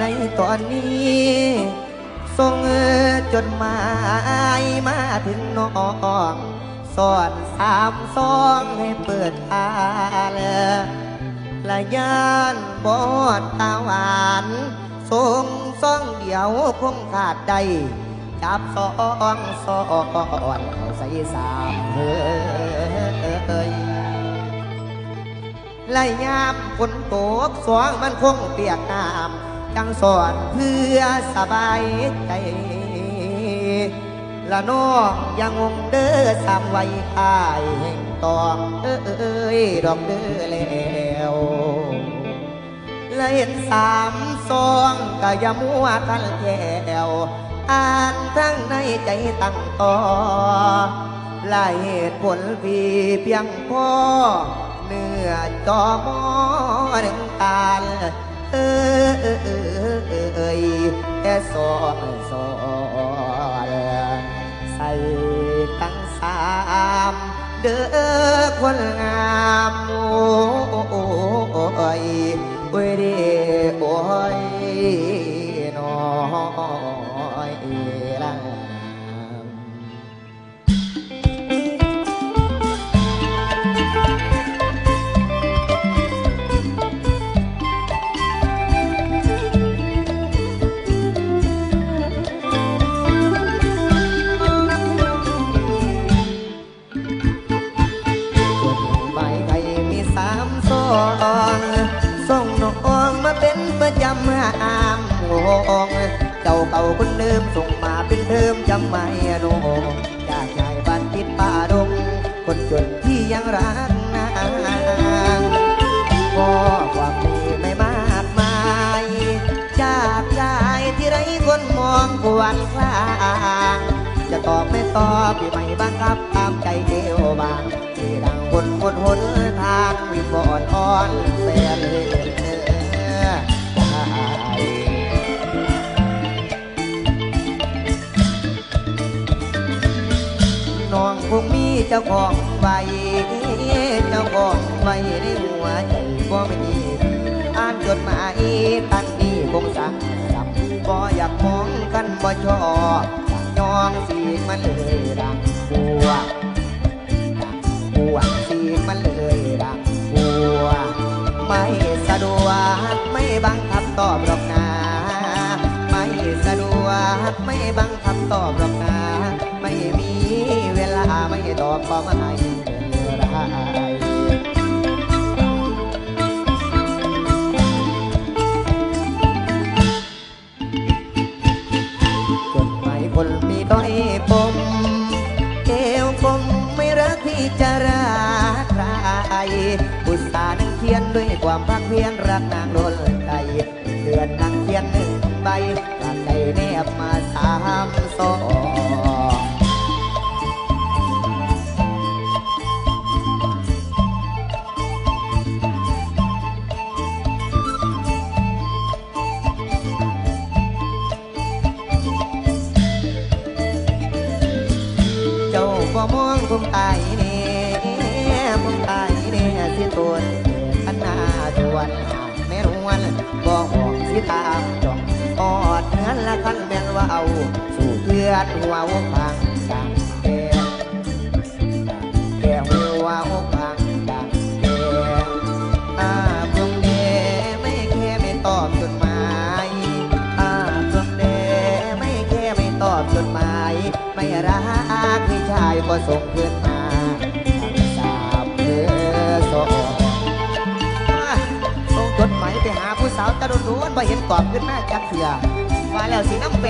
ในตอนนี้ส่งจดหมายมาถึงน้องสอนสามซองให้เปิดทานละยานบอดตาหวานส่งซองเดียวคงขาดได้จับสองสอนเขาใส่สามเฮ้ยไล่ยามฝนตกสวงมันคงเปียกน้ำ จังสอนเพื่อสบายใจละน้องยังงงเด้อสามไว้อายแห่งตองเอ้ยดอกเด้อแล้วและเห็นสามซองก็ยามัวกันแก้วอ่านทั้งในใจตั้งต่อลายเหตุผลพีเพียงพอเนื้อจอมอหนึ่งตาล เออเออเออเออเอ สามซองส่งน้องมาเป็นประจำหามวงเจ้าเก่าคนเดิมส่งมาเป็นเทิมจำไม่โนจากชายบ้านติดป่าดง คนจนที่ยังรักนางก็ความดีไม่มากมายจากยายที่ไรคนมองกวนคลางจะตอบไม่ตอบพี่ไม่บังคับตามใจเดียวบางที่ดัง อนอ่อนแฟนน้องคงมีเจ้าของไว้เจ้าของไว้ในหัวใจบ่มีอ่านจดหมายท่านนี้คงสั่งสับบ่อยากมองกันบ่ชอบยองสีมันเลยดัง สะดวกไม่บังคับตอบหรอกนะไม่มีเวลาไม่ตอบก็ไม่เป็นไรจดหมายคนมีต้อยปมเอวกลมไม่รักที่จะรักใครบุษาหนั่งเขียนด้วยความภาคเพียรรักนางโดน ใบกากใจแนบมาสามสองเจ้าบ่มองผมตายเนี่ยผมตายเนี่ยสิตวนขันหน้าจวนแม่นวลบ่หอกสิตามจ เอาสู่เพื่อนหัวอกพังกลางแก่แก่หัวอกพังกลางแก่อาพวงเดไม่แค่ไม่ตอบจดหมายอาพวงเดไม่แค่ไม่ตอบจดหมาย ไม่รักพี่ชายก็ส่งเพื่อนมาทั้งสามเดือสองส่งจดหมายไปหาผู้สาวตะโดนๆบ่เห็นตอบขึ้นมาจักเถื่อ ว่าแล้วสิน้ำไ